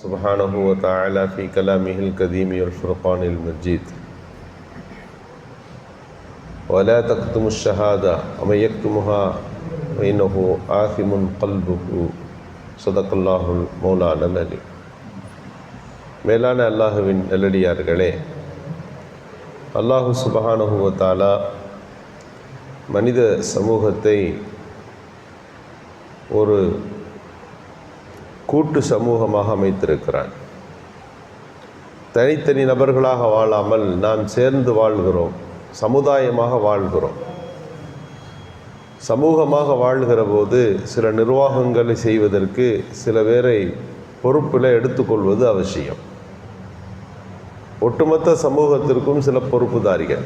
سبحانه وتعالى في كلامه القديم والفرقان المجيد ولا تكتموا الشهادة ومن يكتمها فإنه آثم قلبه صدق الله المولانا العلي மேலான அல்லாஹுவின் நல்லடியார்களே அல்லாஹு சுபஹானஹு தாலா மனித சமூகத்தை ஒரு கூட்டு சமூகமாக அமைத்திருக்கிறான். தனித்தனி நபர்களாக வாழாமல் நாம் சேர்ந்து வாழ்கிறோம். சமுதாயமாக வாழ்கிறோம். சமூகமாக வாழ்கிற போது சில நிர்வாகங்களை செய்வதற்கு சில பேரை பொறுப்பில் எடுத்துக்கொள்வது அவசியம். ஒட்டுமொத்த சமூகத்திற்கும் சில பொறுப்புதாரிகள்.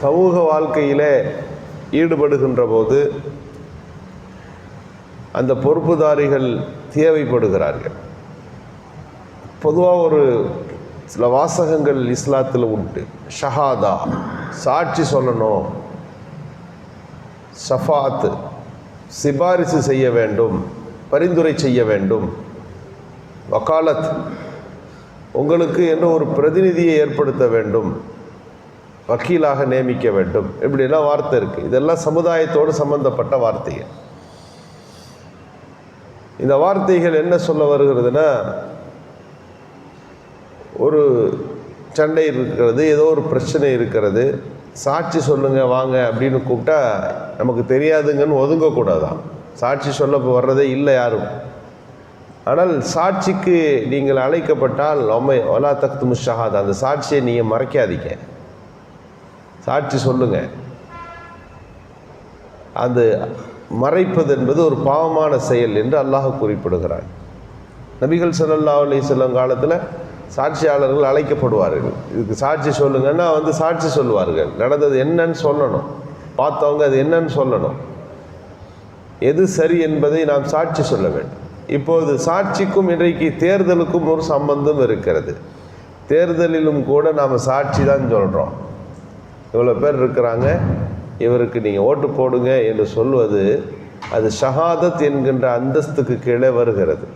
சமூக வாழ்க்கையில் ஈடுபடுகின்ற போது அந்த பொறுப்புதாரிகள் தேவைப்படுகிறார்கள். பொதுவாக ஒரு சில வாசகங்கள் இஸ்லாத்தில் உண்டு. ஷஹாதா சாட்சி சொல்லணும். ஷஃபாத்து சிபாரிசு செய்ய வேண்டும் பரிந்துரை செய்ய வேண்டும். வக்காலத் உங்களுக்கு என்ன ஒரு பிரதிநிதியை ஏற்படுத்த வேண்டும்? வக்கீலாக நியமிக்க வேண்டும். இப்படிலாம் வார்த்தை இருக்குது இதெல்லாம் சமுதாயத்தோடு சம்பந்தப்பட்ட வார்த்தைகள். இந்த வார்த்தைகள் என்ன சொல்ல வருகிறதுனா ஒரு சண்டை இருக்கிறது ஏதோ ஒரு பிரச்சனை இருக்கிறது சாட்சி சொல்லுங்கள் வாங்க அப்படின்னு கூப்பிட்டா நமக்கு தெரியாதுங்கன்னு ஒதுங்கக்கூடாதான். சாட்சி சொல்ல வர்றதே இல்லை யாரும். ஆனால் சாட்சிக்கு நீங்கள் அழைக்கப்பட்டால் ஒமை ஒலா தக்து முஷாகாத் அந்த சாட்சியை நீங்கள் மறைக்காதீங்க. சாட்சி சொல்லுங்கள் அது மறைப்பது என்பது ஒரு பாவமான செயல் என்று அல்லாஹ் குறிப்பிடுகிறார் நபிகள் சல்லா அலி சொல்லும் காலத்தில் சாட்சியாளர்கள் அழைக்கப்படுவார்கள். இதுக்கு சாட்சி சொல்லுங்கன்னா வந்து சாட்சி சொல்லுவார்கள். நடந்தது என்னன்னு சொல்லணும். பார்த்தவங்க அது என்னன்னு சொல்லணும். எது சரி என்பதை நாம் சாட்சி சொல்ல வேண்டும். இப்போது சாட்சிக்கும் இன்றைக்கு தேர்தலுக்கும் ஒரு சம்பந்தம் இருக்கிறது. தேர்தலிலும் கூட நாம் சாட்சி தான் சொல்கிறோம் இவ்வளோ பேர் இருக்கிறாங்க. இவருக்கு நீங்கள் ஓட்டு போடுங்க என்று சொல்வது அது ஷஹாதத் என்கின்ற அந்தஸ்துக்கு கீழே வருகிறது.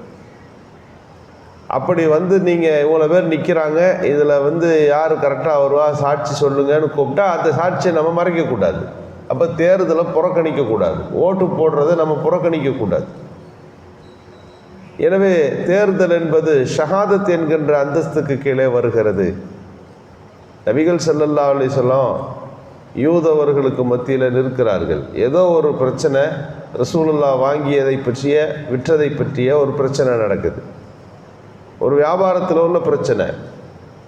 அப்படி வந்து நீங்கள் இவ்வளோ பேர் நிற்கிறாங்க இதில் வந்து யார் கரெக்டாக வருவா சாட்சி சொல்லுங்கன்னு கூப்பிட்டா அந்த சாட்சியை நம்ம மறைக்கக்கூடாது அப்போ தேர்தலை புறக்கணிக்கக்கூடாது ஓட்டு போடுறதை நம்ம புறக்கணிக்கக்கூடாது எனவே தேர்தல் என்பது ஷஹாதத் என்கின்ற அந்தஸ்துக்கு கீழே வருகிறது. நபிகள் செல்லல்லா அலி சொல்லாம் யூதவர்களுக்கு மத்தியில் நிற்கிறார்கள். ஏதோ ஒரு பிரச்சனை ரசூலுல்லா வாங்கியதை பற்றிய விற்றதை பற்றிய ஒரு பிரச்சனை நடக்குது. ஒரு வியாபாரத்தில் உள்ள பிரச்சனை.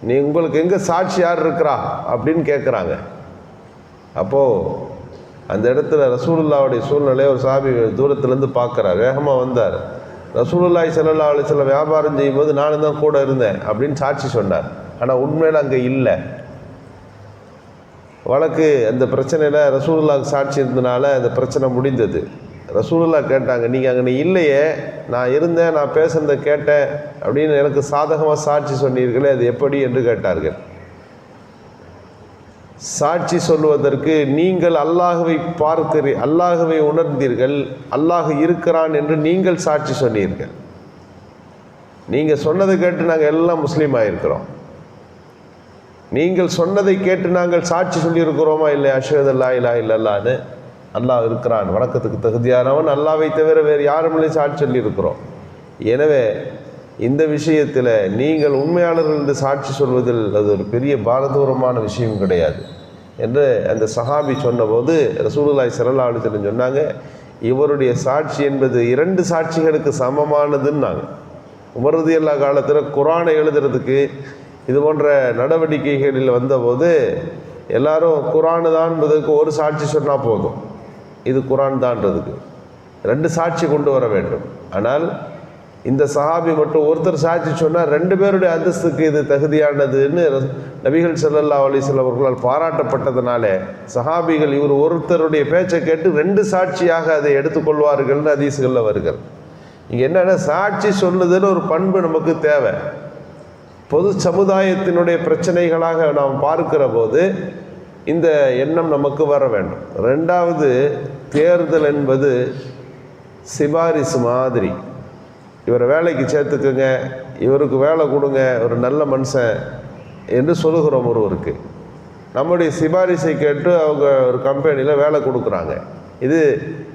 நீ உங்களுக்கு எங்கே சாட்சி யார் இருக்கிறா? அப்படின்னு கேட்குறாங்க அப்போது அந்த இடத்துல ரசூலுல்லாவுடைய சூழ்நிலை ஒரு சாமி தூரத்துலேருந்து பார்க்குறார். வேகமாக வந்தார். ரசூலுல்லாய் செல்லல்லா சில வியாபாரம் செய்யும்போது நானும் தான் கூட இருந்தேன் அப்படின்னு சாட்சி சொன்னார். ஆனால் உண்மையில் அங்கே இல்லை. வழக்கு அந்த பிரச்சனையில் ரசூலுல்லாவுக்கு சாட்சி இருந்தனால அந்த பிரச்சனை முடிந்தது. ரசூலுல்லா கேட்டாங்க நீங்கள் அங்கே இல்லையே நான் இருந்தேன் நான் பேசுனதை கேட்டேன் அப்படின்னு எனக்கு சாதகமாக சாட்சி சொன்னீர்களே அது எப்படி என்று கேட்டார்கள். சாட்சி சொல்வதற்கு நீங்கள் அல்லாஹுவை பார்க்கிறீ அல்லாஹுவை உணர்ந்தீர்கள் அல்லாஹ் இருக்கிறான் என்று நீங்கள் சாட்சி சொன்னீர்கள். நீங்கள் சொன்னதை கேட்டு நாங்கள் எல்லாம் முஸ்லீம் ஆகிருக்கிறோம் நீங்கள் சொன்னதை கேட்டு நாங்கள் சாட்சி சொல்லியிருக்கிறோமா இல்லை அஷத் அல்லா இல்லா இல்லல்லான்னு. அல்லாஹ் இருக்கிறான். வணக்கத்துக்கு தகுதியானவன் அல்லாவை தவிர வேறு யாரும் இல்லை சாட்சி சொல்லியிருக்கிறோம். எனவே இந்த விஷயத்தில் நீங்கள் உண்மையாளர்கள் என்று சாட்சி சொல்வதில் அது ஒரு பெரிய பாரதூரமான விஷயம் கிடையாது. என்று அந்த சஹாபி சொன்னபோது ரசூலுல்லாய் சரல்லா அலிசன் சொன்னாங்க இவருடைய சாட்சி என்பது இரண்டு சாட்சிகளுக்கு சமமானதுன்னாங்க. உமரது எல்லா காலத்தில் குரானை எழுதுறதுக்கு இது போன்ற நடவடிக்கைகளில் வந்தபோது எல்லாரும் குரானு தான்றதுக்கு ஒரு சாட்சி சொன்னால் போதும். இது குரான் தான்றதுக்கு. ரெண்டு சாட்சி கொண்டு வர வேண்டும். ஆனால் இந்த சஹாபி மட்டும் ஒருத்தர் சாட்சி சொன்னால் ரெண்டு பேருடைய அந்தஸ்துக்கு இது தகுதியானதுன்னு நபிகள் செல்லல்லா அலிஸ்லாம் அவர்களால் பாராட்டப்பட்டதுனால சஹாபிகள் இவர் ஒருத்தருடைய பேச்சை கேட்டு ரெண்டு சாட்சியாக அதை எடுத்துக்கொள்வார்கள்னு அதிசுகளில் வருகிறது. இங்கே என்னென்னா சாட்சி சொல்லுதுன்னு ஒரு பண்பு நமக்கு தேவை. பொது சமுதாயத்தினுடைய பிரச்சனைகளாக நாம் பார்க்கிற போது இந்த எண்ணம் நமக்கு வர வேண்டும். ரெண்டாவது தேர்தல் என்பது சிபாரிசு மாதிரி. இவரை வேலைக்கு சேர்த்துக்குங்க இவருக்கு வேலை கொடுங்க ஒரு நல்ல மனுஷன் என்று சொல்லுகிறோம் ஒருவருக்கு. நம்முடைய சிபாரிசை கேட்டு அவங்க ஒரு கம்பெனியில் வேலை கொடுக்குறாங்க. இது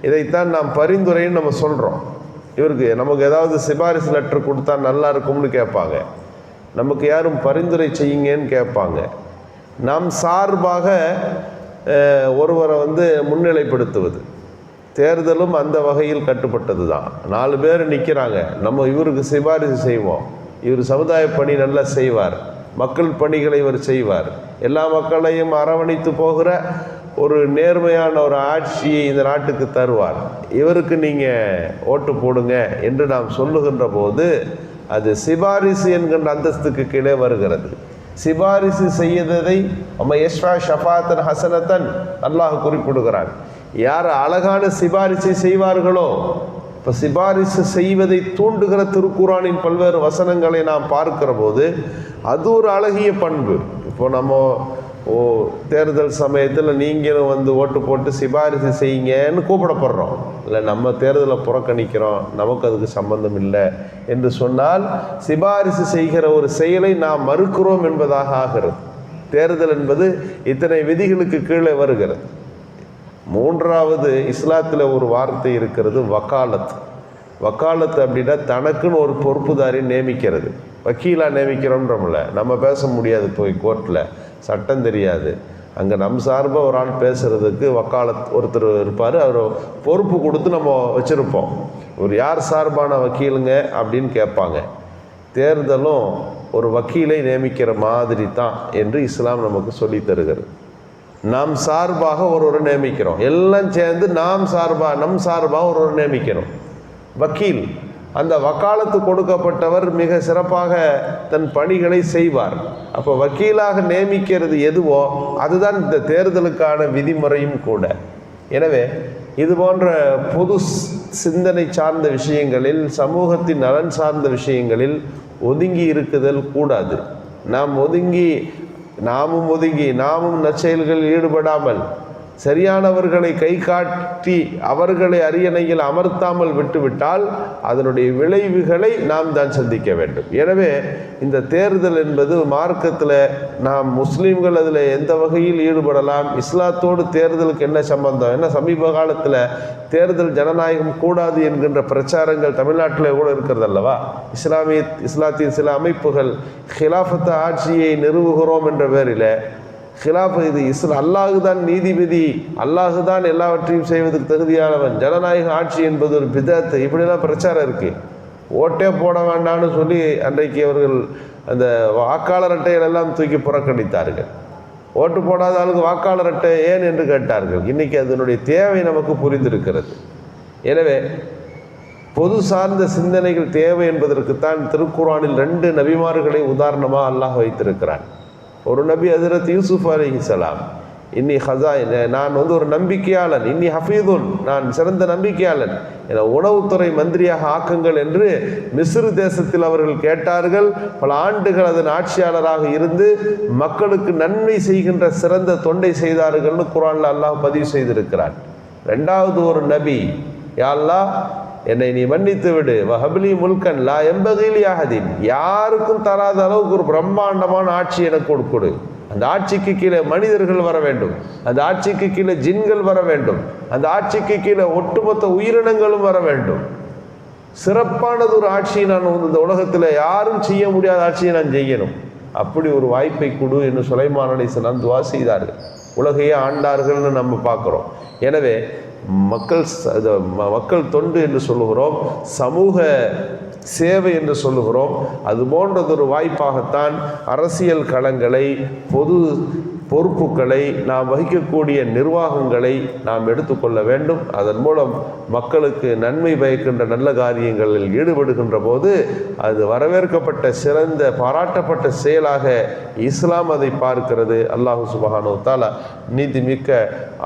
இதைத்தான் நாம் பரிந்துரைன்னு நம்ம சொல்கிறோம் இவருக்கு நமக்கு ஏதாவது சிபாரிசு லெட்டர் கொடுத்தா நல்லா இருக்கும்னு கேட்பாங்க. நமக்கு யாரும் பரிந்துரை செய்யுங்கன்னு கேட்பாங்க. நாம் சார்பாக ஒருவரை வந்து முன்னிலைப்படுத்துவது. தேர்தலும் அந்த வகையில் கட்டுப்பட்டது தான் நாலு பேர் நிற்கிறாங்க நம்ம இவருக்கு சிபாரிசு செய்வோம். இவர் சமுதாய பணி நல்லா செய்வார். மக்கள் பணிகளை இவர் செய்வார். எல்லா மக்களையும் அரவணைத்து போகிற ஒரு நேர்மையான ஒரு ஆட்சியை இந்த நாட்டுக்கு தருவார். இவருக்கு நீங்கள் ஓட்டு போடுங்க என்று நாம் சொல்லுகின்ற போது அது சிபாரிசு என்கின்ற அந்தஸ்துக்கு கீழே வருகிறது. சிபாரிசு செய்ததை நம்ம யஷ்வா ஷஃபாத்தன் ஹசனத்தன் அல்லாஹ் குறிப்பிடுகிறான். யார் அழகான சிபாரிசை செய்வார்களோ இப்போ சிபாரிசு செய்வதை தூண்டுகிற திருக்குறானின் பல்வேறு வசனங்களை நாம் பார்க்கிற போது அது ஒரு அழகிய பண்பு. இப்போ நம்ம ஓ தேர்தல் சமயத்தில் நீங்களும் வந்து ஓட்டு போட்டு சிபாரிசு செய்யுங்கன்னு கூப்பிடப்படுறோம். இல்லை நம்ம தேர்தலை புறக்கணிக்கிறோம். நமக்கு அதுக்கு சம்பந்தம் இல்லை என்று சொன்னால் சிபாரிசு செய்கிற ஒரு செயலை நாம் மறுக்கிறோம் என்பதாக ஆகிறது. தேர்தல் என்பது இத்தனை விதிகளுக்கு கீழே வருகிறது. மூன்றாவது இஸ்லாத்தில் ஒரு வார்த்தை இருக்கிறது வக்காலத். வக்காலத்து அப்படின்னா தனக்குன்னு ஒரு பொறுப்புதாரி நியமிக்கிறது. வக்கீலாக நியமிக்கிறோன்றமில்ல நம்ம பேச முடியாது போய் கோர்ட்டில் சட்டம் தெரியாது. அங்கே நம் சார்பாக ஒரு ஆள் பேசுகிறதுக்கு வக்காலத் ஒருத்தர் இருப்பார். அவர் பொறுப்பு கொடுத்து நம்ம வச்சுருப்போம். ஒரு யார் சார்பான வக்கீலுங்க அப்படின்னு கேட்பாங்க. தேர்தலும் ஒரு வக்கீலை நியமிக்கிற மாதிரி தான் என்று இஸ்லாம் நமக்கு சொல்லித் தருகிறது. நாம் சார்பாக ஒருவரை நியமிக்கிறோம். எல்லாம் சேர்ந்து நாம் சார்பாக நம் சார்பாக ஒருவரை நியமிக்கிறோம். வக்கீல். அந்த வக்காலத்து கொடுக்கப்பட்டவர் மிக சிறப்பாக தன் பணிகளை செய்வார். அப்போ வக்கீலாக நியமிக்கிறது எதுவோ அதுதான் இந்த தேர்தலுக்கான விதிமுறையும் கூட. எனவே இது போன்ற பொது சிந்தனை சார்ந்த விஷயங்களில் சமூகத்தின் நலன் சார்ந்த விஷயங்களில் ஒதுங்கி இருக்குதல் கூடாது. நாம் ஒதுங்கி நாமும் ஒதுங்கி நாமும் நற்செயல்களில் ஈடுபடாமல் சரியானவர்களை கை காட்டி அவர்களை அரியணையில் அமர்த்தாமல் விட்டுவிட்டால் அதனுடைய விளைவுகளை நாம் தான் சந்திக்க வேண்டும். எனவே இந்த தேர்தல் என்பது மார்க்கத்தில் நாம் முஸ்லீம்கள் அதில் எந்த வகையில் ஈடுபடலாம் இஸ்லாத்தோடு தேர்தலுக்கு என்ன சம்பந்தம் ஏன்னா சமீப காலத்தில் தேர்தல் ஜனநாயகம் கூடாது என்கின்ற பிரச்சாரங்கள் தமிழ்நாட்டில் கூட இருக்கிறது அல்லவா இஸ்லாமிய இஸ்லாத்தின் சில அமைப்புகள் ஹிலாஃபத்து ஆட்சியை நிறுவுகிறோம் என்ற பேரில் ஹிலாஃப் இது. இஸ்ல அல்லாஹு தான் நீதிபதி. அல்லாஹு தான் எல்லாவற்றையும் செய்வதற்கு தகுதியானவன். ஜனநாயக ஆட்சி என்பது ஒரு பிதத்து. இப்படிலாம் பிரச்சாரம் இருக்கு. ஓட்டே போட வேண்டாம்னு சொல்லி அன்றைக்கு அவர்கள் அந்த வாக்காளர் அட்டைகளெல்லாம் தூக்கி புறக்கணித்தார்கள். ஓட்டு போடாத ஆளுக்கு வாக்காளர் அட்டை ஏன் என்று கேட்டார்கள். இன்றைக்கி அதனுடைய தேவை நமக்கு புரிந்திருக்கிறது. எனவே பொது சார்ந்த சிந்தனைகள் தேவை என்பதற்குத்தான் திருக்குறானில் ரெண்டு நபிமார்களை உதாரணமாக அல்லாஹ் வைத்திருக்கிறான். ஒரு நபி ஹஜரத் யூசுப் சலாம் இன்னி ஹசா நான் வந்து ஒரு நம்பிக்கையாளன் இன்னி ஹஃபீதுன் நான் சிறந்த நம்பிக்கையாளன் என உணவுத்துறை மந்திரியாக ஆக்குங்கள் என்று மிஸ்ரு தேசத்தில் அவர்கள் கேட்டார்கள். பல ஆண்டுகள் அதன் ஆட்சியாளராக இருந்து மக்களுக்கு நன்மை செய்கின்ற சிறந்த தொண்டை செய்தார்கள்னு குரானில் அல்லாஹ் பதிவு செய்திருக்கிறான். ரெண்டாவது ஒரு நபி யா அல்லாஹ் என்னை நீ மன்னித்து விடு வஹப்லி முல்கன் லா எம்பகிலி அஹதின் யாருக்கும் தராத அளவுக்கு ஒரு பிரம்மாண்டமான ஆட்சி எனக்கு கொடுக்குடு அந்த ஆட்சிக்கு கீழே மனிதர்கள் வர வேண்டும். அந்த ஆட்சிக்கு கீழே ஜின்கள் வர வேண்டும். அந்த ஆட்சிக்கு கீழே ஒட்டுமொத்த உயிரினங்களும் வர வேண்டும். சிறப்பானது ஒரு ஆட்சியை நான் இந்த உலகத்தில் யாரும் செய்ய முடியாத ஆட்சியை நான் செய்யணும். அப்படி ஒரு வாய்ப்பை கொடு என்று சுலைமான் அலிஸ்லாம் துவா செய்தார்கள். உலகையே ஆண்டார்கள்னு நம்ம பார்க்குறோம். எனவே மக்கள் ம- மக்கள் தொண்டு என்று சொல்லுகிறோம் சமூக சேவை என்று சொல்லுகிறோம். அது போன்றதொரு வாய்ப்பாகத்தான் அரசியல் களங்களை பொது பொறுப்புகளை நாம் வகிக்கக்கூடிய நிர்வாகங்களை நாம் எடுத்துக்கொள்ள வேண்டும். அதன் மூலம் மக்களுக்கு நன்மை பயக்கின்ற நல்ல காரியங்களில் ஈடுபடுகின்ற போது அது வரவேற்கப்பட்ட சிறந்த பாராட்டப்பட்ட செயலாக இஸ்லாம் அதை பார்க்கிறது. அல்லாஹு சுபஹானு தாலா நீதிமிக்க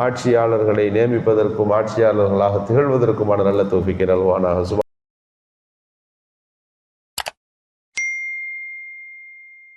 ஆட்சியாளர்களை நியமிப்பதற்கும் ஆட்சியாளர்களாக திகழ்வதற்குமான நல்ல தோஃபிக்கு நல்வானாக